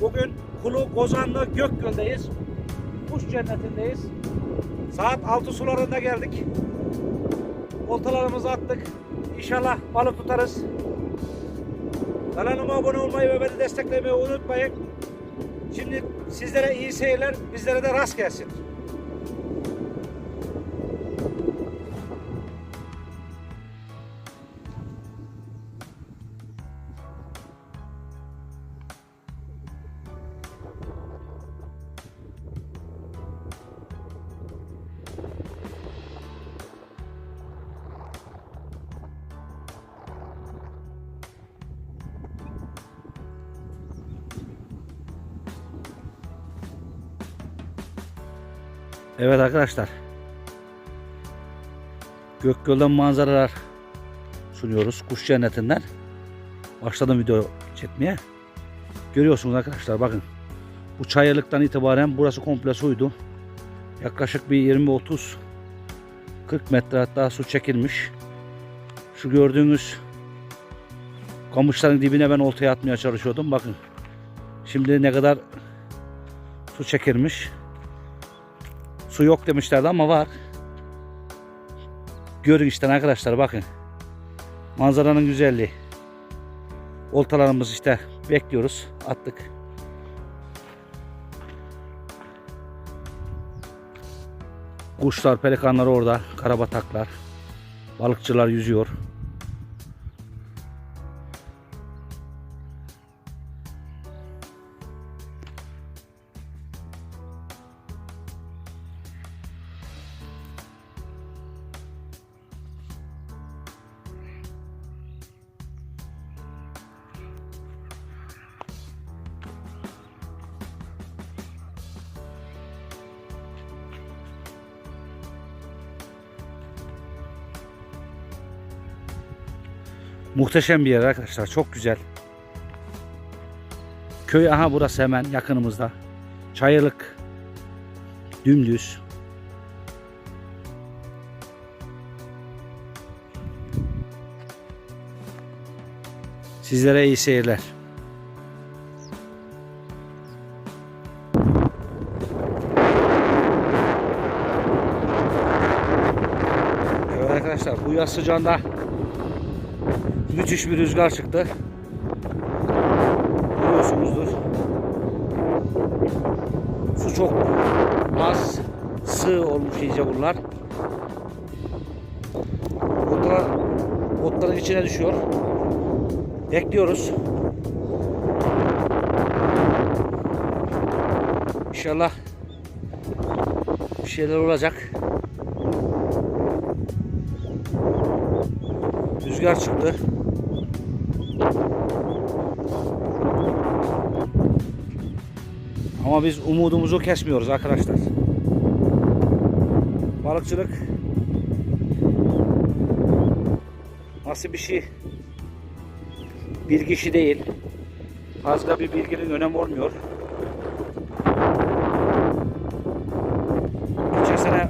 Bugün Kulu Kozanlı Gökgöl'deyiz. Kuş cennetindeyiz. Saat 6 sularında geldik. Oltalarımızı attık. İnşallah balık tutarız. Kanalıma abone olmayı ve beni desteklemeyi unutmayın. Şimdi sizlere iyi seyirler, bizlere de rast gelsin. Evet arkadaşlar. Gökgöl'den manzaralar sunuyoruz. Kuş cennetinden. Başladım video çekmeye. Görüyorsunuz arkadaşlar bakın. Bu çayırlıktan itibaren burası komple suydu. Yaklaşık bir 20-30 40 metre hatta su çekilmiş. Şu gördüğünüz kamışların dibine ben oltaya atmaya çalışıyordum. Bakın. Şimdi ne kadar su çekilmiş. Su yok demişlerdi ama var. Görün işte arkadaşlar bakın. Manzaranın güzelliği. Oltalarımız işte bekliyoruz. Attık. Kuşlar, pelikanlar orada. Karabataklar. Balıkçılar yüzüyor. Muhteşem bir yer arkadaşlar. Çok güzel. Köy aha burası hemen yakınımızda. Çayırlık. Dümdüz. Sizlere iyi seyirler. Evet arkadaşlar bu yaz sıcağında müthiş bir rüzgar çıktı. Görüyorsunuzdur. Su çok az, sığ olmuş iyice bunlar. Otlar, otların içine düşüyor. Bekliyoruz. İnşallah bir şeyler olacak. Rüzgar çıktı. Ama biz umudumuzu kesmiyoruz arkadaşlar. Balıkçılık nasıl bir şey bilgi işi değil. Fazla bir bilginin önemi olmuyor. Geçen sene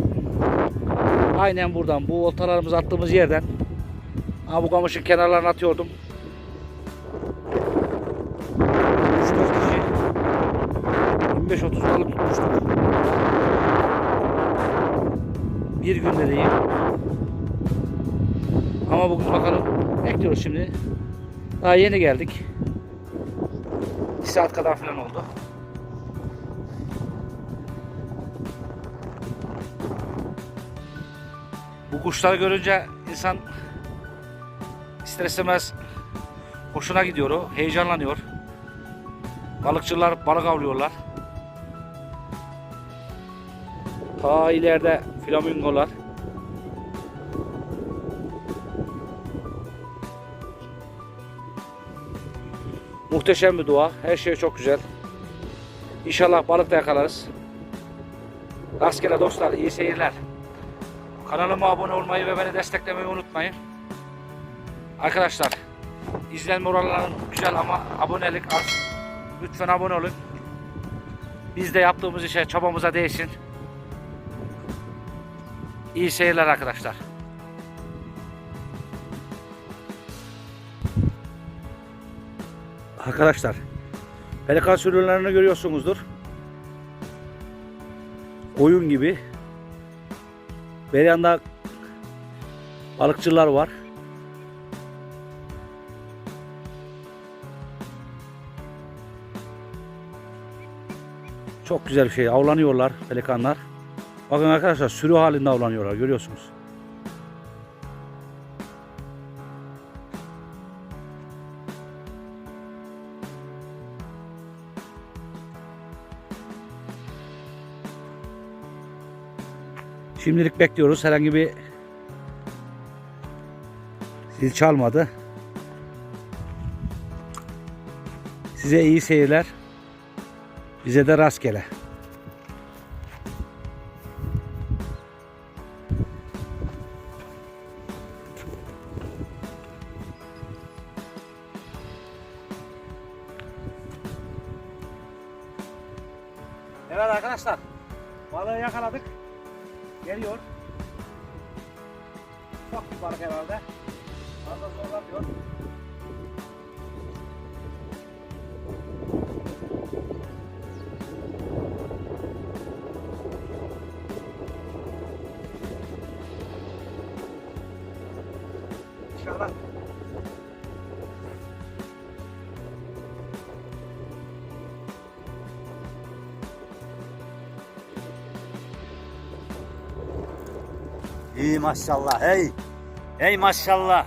aynen buradan bu oltalarımızı attığımız yerden bu kamışın kenarlarına atıyordum. 25-30 balık tutmuştuk. Bir günde değil. Ama bugün bakalım bekliyoruz şimdi. Daha yeni geldik. 2 saat kadar falan oldu. Bu kuşları görünce insan ister istemez hoşuna gidiyor o, heyecanlanıyor. Balıkçılar balık avlıyorlar. Ta ileride flamingolar. Muhteşem bir doğa. Her şey çok güzel. İnşallah balık da yakalarız. Rastgele dostlar iyi seyirler. Kanalıma abone olmayı ve beni desteklemeyi unutmayın. Arkadaşlar izlenme oranları güzel ama abonelik az. Lütfen abone olun. Biz de yaptığımız işe çabamıza değsin. İyi seyirler arkadaşlar. Arkadaşlar Pelikan sürülerini görüyorsunuzdur. Oyun gibi. Bir yanda balıkçılar var. Çok güzel bir şey. Avlanıyorlar pelikanlar. Bakın arkadaşlar sürü halinde avlanıyorlar. Görüyorsunuz. Şimdilik bekliyoruz. Herhangi bir zil çalmadı. Size iyi seyirler. Bize de rastgele. İyi maşallah hey. Hey maşallah.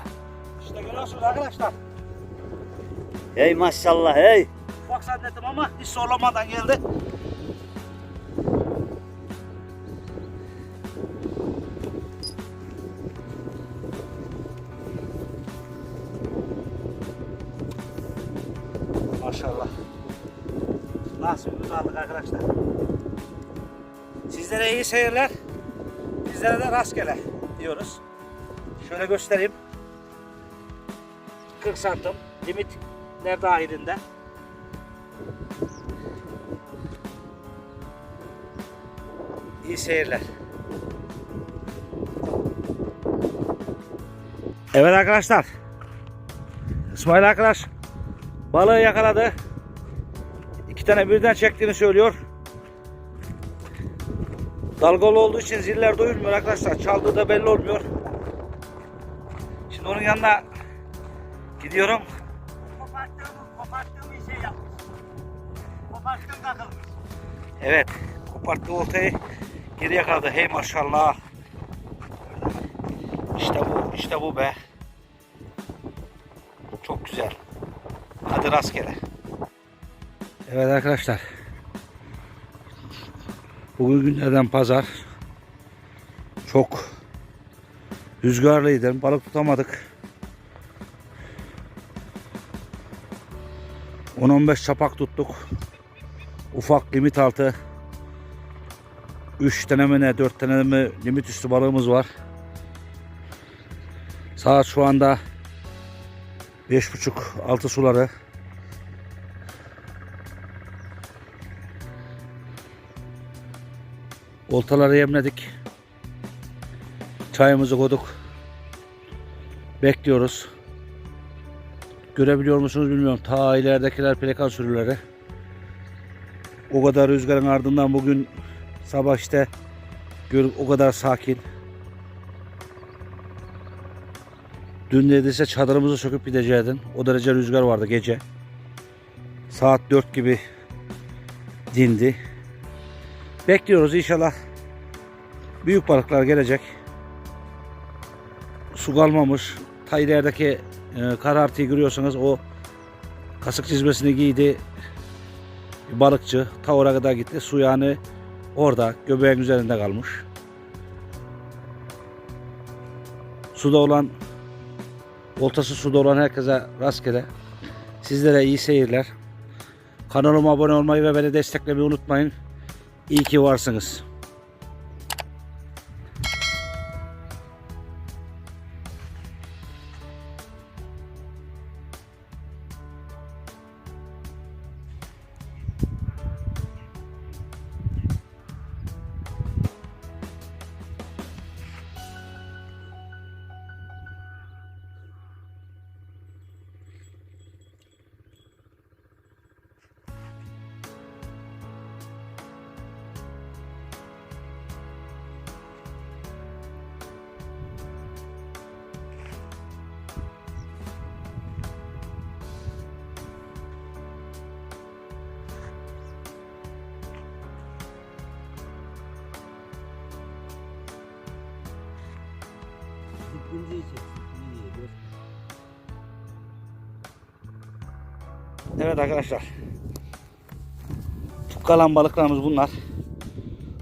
İşte görüyorsunuz arkadaşlar. Hey maşallah hey. Ufak zannettim ama hiç zorlamadan geldi. Maşallah. Nasibimiz aldık arkadaşlar. Sizlere iyi seyirler. Bizlere de rastgele diyoruz. Şöyle göstereyim. 40 santim limitler dahilinde. İyi seyirler. Evet arkadaşlar. İsmail arkadaş balığı yakaladı. İki tane birden çektiğini söylüyor. Dalgalı olduğu için ziller duyulmuyor arkadaşlar. Çaldığı da belli olmuyor. Şimdi onun yanına gidiyorum. Koparttığım, koparttığım bir şey yapmış. Koparttım takılmış. Evet. Koparttı oltayı geri yakaladı. Hey maşallah. İşte bu. işte bu be. Çok güzel. Hadi rastgele. Evet arkadaşlar. Bugün günlerden pazar. Çok rüzgarlıydı. Balık tutamadık. 10-15 çapak tuttuk. Ufak limit altı 3 tane mi ne 4 tane mi limit üstü balığımız var. Saat şu anda 5.30 altı suları. Oltaları yemledik. Çayımızı koyduk. Bekliyoruz. Görebiliyor musunuz bilmiyorum. Ta ileridekiler pelikan sürüleri. O kadar rüzgarın ardından bugün sabah işte o kadar sakin. Dün neredeyse çadırımızı söküp gideceydin. O derece rüzgar vardı gece. Saat 4 gibi dindi. Bekliyoruz inşallah. Büyük balıklar gelecek. Su kalmamış. Ta ilerideki e, karartıyı görüyorsanız o kasık çizmesini giydi. Balıkçı ta kadar gitti. Su yani orada göbeğin üzerinde kalmış. Suda olan oltası suda olan herkese rastgele. Sizlere iyi seyirler. Kanalıma abone olmayı ve beni desteklemeyi unutmayın. İyi ki varsınız. Sıkıntı için. İyi, dur. Evet arkadaşlar. Kalan balıklarımız bunlar.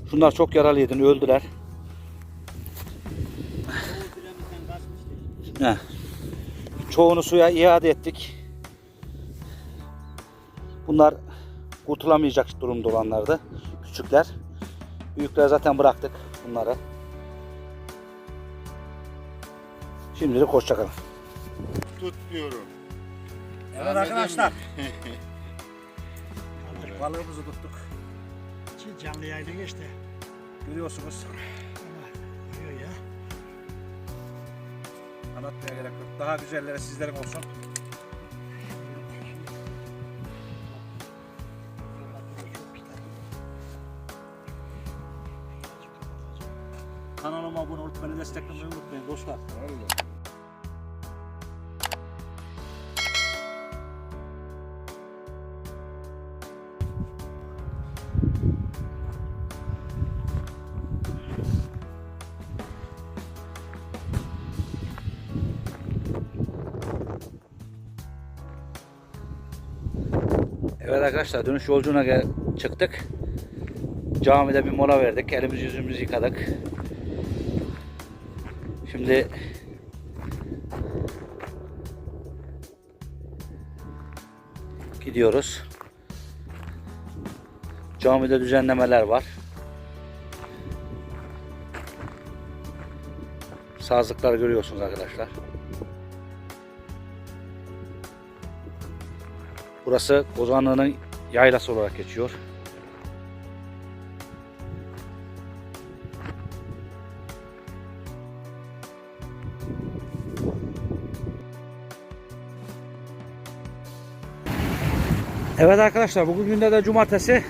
Şunlar çok yaralıydı, öldüler. Çoğunu suya iade ettik. Bunlar kurtulamayacak durumda olanlardı. Küçükler. Büyükler zaten bıraktık bunları. Şimdilik hoşçakalın. Tutmuyorum. Evet Anladın arkadaşlar. mı? Balığımızı tuttuk. Canlı yaydı geçti. Görüyorsunuz. Ama görüyor ya. Anlatmaya gerek yok. Daha güzelleri sizlerin olsun. Kanalıma abone olup beni desteklemeyi unutmayın dostlar. Vallahi. Evet arkadaşlar dönüş yolculuğuna çıktık. Camide bir mola verdik. Elimizi yüzümüzü yıkadık. Şimdi gidiyoruz. Camide düzenlemeler var. Sazlıklar görüyorsunuz arkadaşlar. Burası Ozanlı'nın yaylası olarak geçiyor. Evet arkadaşlar bugün günde de cumartesi.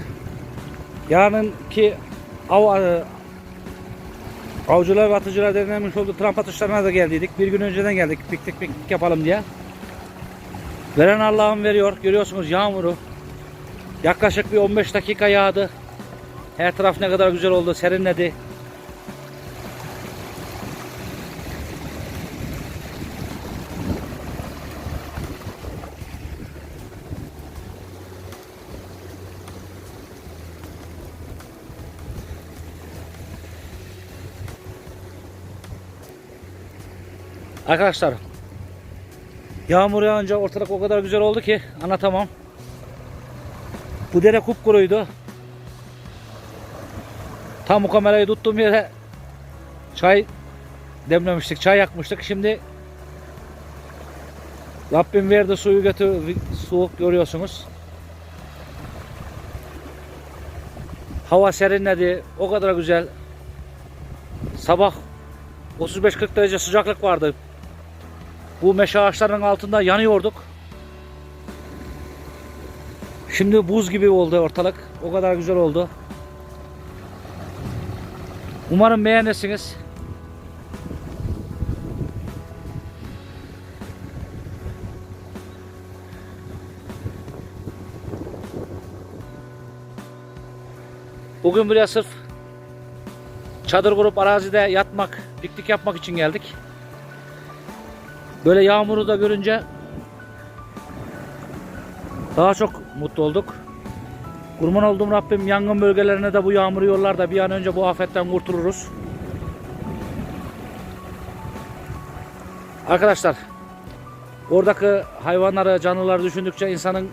Yarınki av, e, avcılar ve atıcılar denilemiş olduğu tramp atışlarına da geldiydik. Bir gün önceden geldik piknik piknik yapalım diye. Veren Allah'ım veriyor. Görüyorsunuz yağmuru. Yaklaşık bir 15 dakika yağdı. Her taraf ne kadar güzel oldu. Serinledi. Arkadaşlar Yağmur yağınca ortalık o kadar güzel oldu ki anlatamam. Bu dere kupkuruydu. Tam bu kamerayı tuttuğum yere çay demlemiştik, çay yakmıştık. Şimdi Rabbim verdi suyu götür, soğuk görüyorsunuz. Hava serinledi, o kadar güzel. Sabah 35-40 derece sıcaklık vardı. Bu meşe ağaçlarının altında yanıyorduk. Şimdi buz gibi oldu ortalık. O kadar güzel oldu. Umarım beğenirsiniz. Bugün buraya sırf çadır kurup arazide yatmak, piknik yapmak için geldik. Böyle yağmuru da görünce daha çok mutlu olduk. Kurban olduğum Rabbim yangın bölgelerine de bu yağmuru yollar da bir an önce bu afetten kurtuluruz. Arkadaşlar oradaki hayvanları, canlıları düşündükçe insanın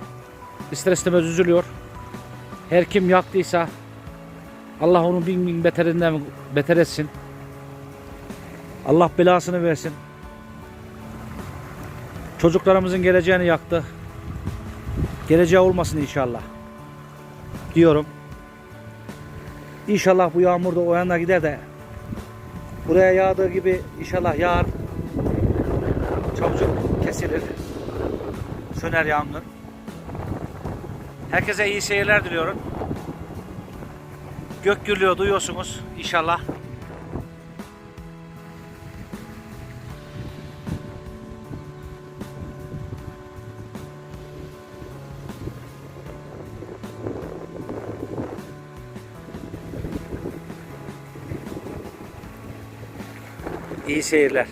ister istemez üzülüyor. Her kim yaktıysa Allah onu bin bin beterinden beter etsin. Allah belasını versin. Çocuklarımızın geleceğini yaktı. Geleceği olmasın inşallah. Diyorum. İnşallah bu yağmur da o yana gider de buraya yağdığı gibi inşallah yağar. Çabucak kesilir. Söner yağmur. Herkese iyi seyirler diliyorum. Gök gürlüyor duyuyorsunuz inşallah. İyi seyirler.